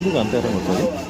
친구가 안 빼는 거죠?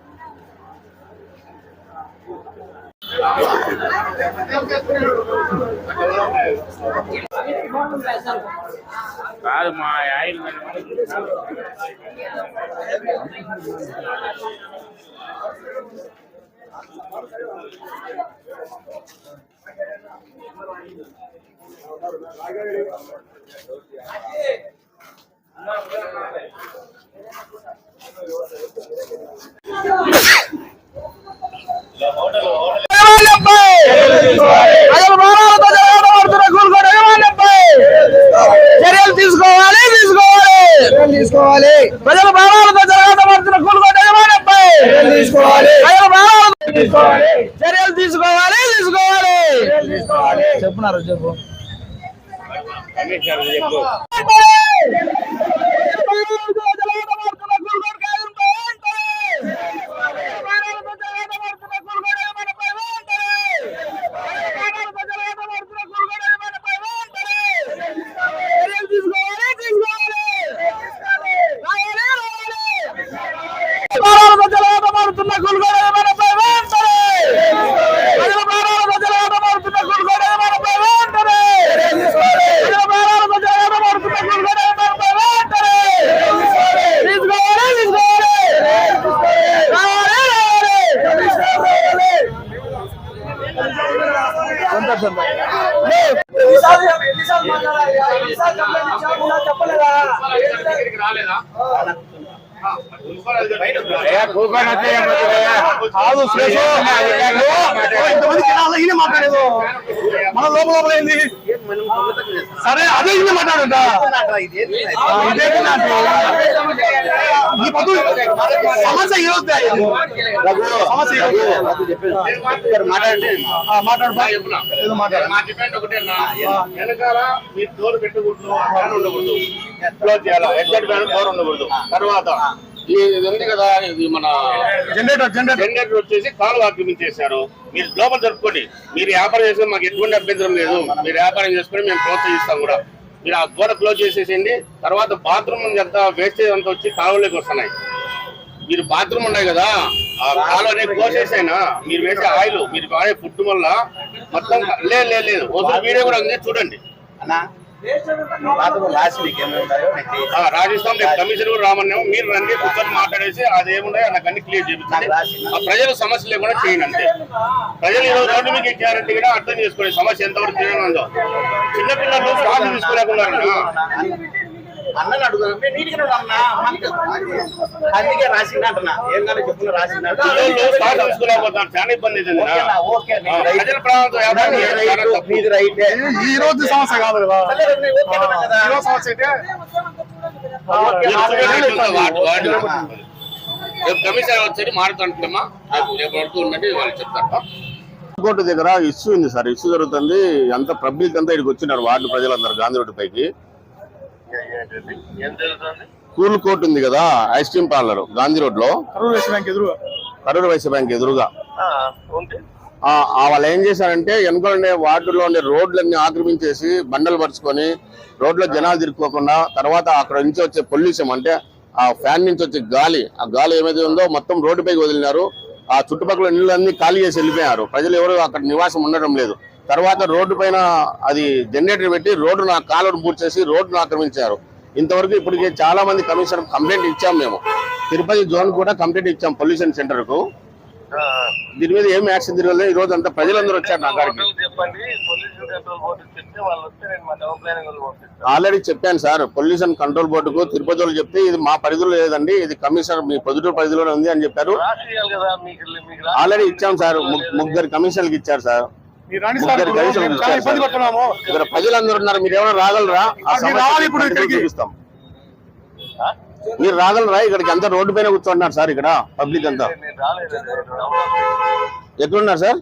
కాదుమా oil hotel hotel నిలబడి లేదమ్మా, చూడండి. కాదు మా ఆయన చర్యలు తీసుకోవాలి తీసుకోవాలి తీసుకోవాలి ప్రజల భావాలతో జరగబడుతున్న కూలుగోట యజమానిపై తీసుకోవాలి ప్రజల భావాలతో చర్యలు తీసుకోవాలి తీసుకోవాలి చెప్పున్నారు చెప్పు కాదు సురేష్ ఇంతమంది జనాలు ఈయన మాట్లాడేది మన లోపల లోపల ఏంది సరే అదే ఈయన మాట్లాడట ఇదే సమస్య సమస్య మాట్లాడు మాట్లాడు. మా డిపెండ్ ఒకటే. వెనకాల మీరు డోర్ పెట్టకూడదు ఫ్యాన్ ఉండకూడదు. క్లోజ్ చేయాలి? ఎగ్జాక్ట్ ఫ్యాన్ డోర్ ఉండకూడదు. తర్వాత ఇది ఉంది కదా? ఇది మన జనరేటర్ జనరేటర్ జనరేటర్ వచ్చేసి కాలు ఆక్రమించేశారు మీరు లోపల జరుపుకోండి. మీరు వ్యాపారం చేస్తే మాకు ఎటువంటి అభ్యంతరం లేదు. మీరు వ్యాపారం చేసుకుని మేము ప్రోత్సహిస్తాం కూడా. మీరు ఆ గోడ క్లోజ్ చేసేసింది తర్వాత బాత్రూమ్ అంతా వేస్టేజ్ అంతా వచ్చి కాలువలోకి వస్తున్నాయి. మీరు బాత్రూమ్ ఉన్నాయి కదా ఆ కాలువనే కోసేసైనా? మీరు వేసే ఆయిల్ మీరు వాడే ఫుడ్ వల్ల మొత్తం లేదు లేదు. ఒకసారి వీడియో కూడా ఉంది చూడండి. అన్నా రాజస్థాన్ రేపు కమిషన్ కూడా రామన్నాము మీరు రండి కూర్చొని మాట్లాడేసి అదేముండే నాకు అన్ని క్లియర్ చేపించండి ఆ ప్రజల సమస్య లేకుండా చేయండి అంతే. ప్రజలు ఈరోజు రోడ్డు మీకు గ్యారంటీ కూడా అర్థం చేసుకోండి సమస్య ఎంతవరకు ఉందో చిన్నపిల్లలు శ్వాస తీసుకోలేకున్నారు అన్నని అడుగుతాను నీటికి అన్నా. అందుకే రాసింది అంటున్నా. ఏం కానీ చెప్పుకున్నా రాసింది చాలా ఇబ్బంది ఈ రోజు సమస్య కాదు కదా. ఈ రోజు సమస్య అయితే రేపు వచ్చి రేపు వరకు వాళ్ళు చెప్తారు. దగ్గర ఇష్యూ ఉంది సార్. ఇష్యూ జరుగుతుంది. అంత పబ్లిక్ అంతా ఇక్కడికి వచ్చినారు వార్డు ప్రజలందరూ గాంధీ రోడ్డు పైకి. కూల్ కోర్టు ఉంది కదా ఐస్ క్రీమ్ పార్లర్ గాంధీ రోడ్లో కరూరు వైశ్య బ్యాంక్ ఎదురుగా. ఆ ఆ వాళ్ళు ఏం చేశారంటే వెనుక ఉండే వార్డులో ఉండే రోడ్లన్నీ ఆక్రమించేసి బండలు పరుచుకొని రోడ్లో జనాలు తిరుక్కోకుండా తర్వాత అక్కడ నుంచి వచ్చే పొల్యూషన్ అంటే ఆ ఫ్యాన్ నుంచి వచ్చే గాలి ఆ గాలి ఏమైతే ఉందో మొత్తం రోడ్డుపైకి వదిలినారు. ఆ చుట్టుపక్కల నీళ్ళన్నీ ఖాళీ చేసి వెళ్ళిపోయారు. ప్రజలు ఎవరు అక్కడ నివాసం ఉండడం లేదు. తర్వాత రోడ్డు పైన అది జనరేటర్ పెట్టి రోడ్డును ఆ కాలువను పూర్తి చేసి రోడ్డును ఆక్రమించారు. ఇంతవరకు ఇప్పటికే చాలా మంది కమిషనర్ కంప్లైంట్ ఇచ్చాం మేము. తిరుపతి జోన్ కూడా కంప్లైంట్ ఇచ్చాం పొల్యూషన్ సెంటర్కు దీని మీద ఏం యాక్షన్ తిరగలేదు ఈ రోజు అంతా ప్రజలందరూ వచ్చారు నా పంపిస్తాను. ఆల్రెడీ చెప్పాను సార్ పొల్యూషన్ కంట్రోల్ బోర్డుకు తిరుపతి వాళ్ళు చెప్తే ఇది మా పరిధిలో లేదండి ఇది కమిషనర్ మీ పొద్దుటూరు పరిధిలోనే ఉంది అని చెప్పారు. ఆల్రెడీ ఇచ్చాం సార్ ముగ్గురు కమిషనర్కి ఇచ్చారు సార్. ఇక్కడ ప్రజలందరూ ఉన్నారు మీరు ఏమైనా రాగలరా? మీరు రాగలరా? ఇక్కడికి అంతా రోడ్డు పైన కూర్చుంటున్నారు సార్ ఇక్కడ పబ్లిక్ అంతా. ఎక్కడున్నారు సార్?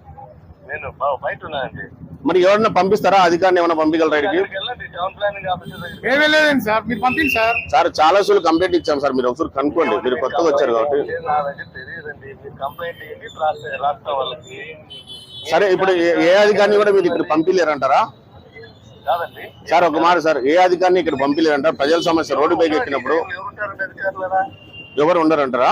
మరి ఎవరన్నా పంపిస్తారా? అధికారిని ఏమైనా పంపించగలరా ఇక్కడికి? మీరు సార్. సార్ చాలా సార్లు కంప్లైంట్ ఇచ్చాం సార్ మీరు ఒకసారి కనుక్కోండి మీరు కొత్తగా వచ్చారు కాబట్టి. సరే ఇప్పుడు ఏ- అధికారిని కూడా మీరు ఇక్కడ పంపించలేరంటారా కాదండి. సార్ ఒక మాట సార్ ఏ అధికారిని ఇక్కడ పంపించలేరంటారా ప్రజల సమస్య రోడ్డు పైకి ఎక్కినప్పుడు ఎవరు ఉండరంటారా?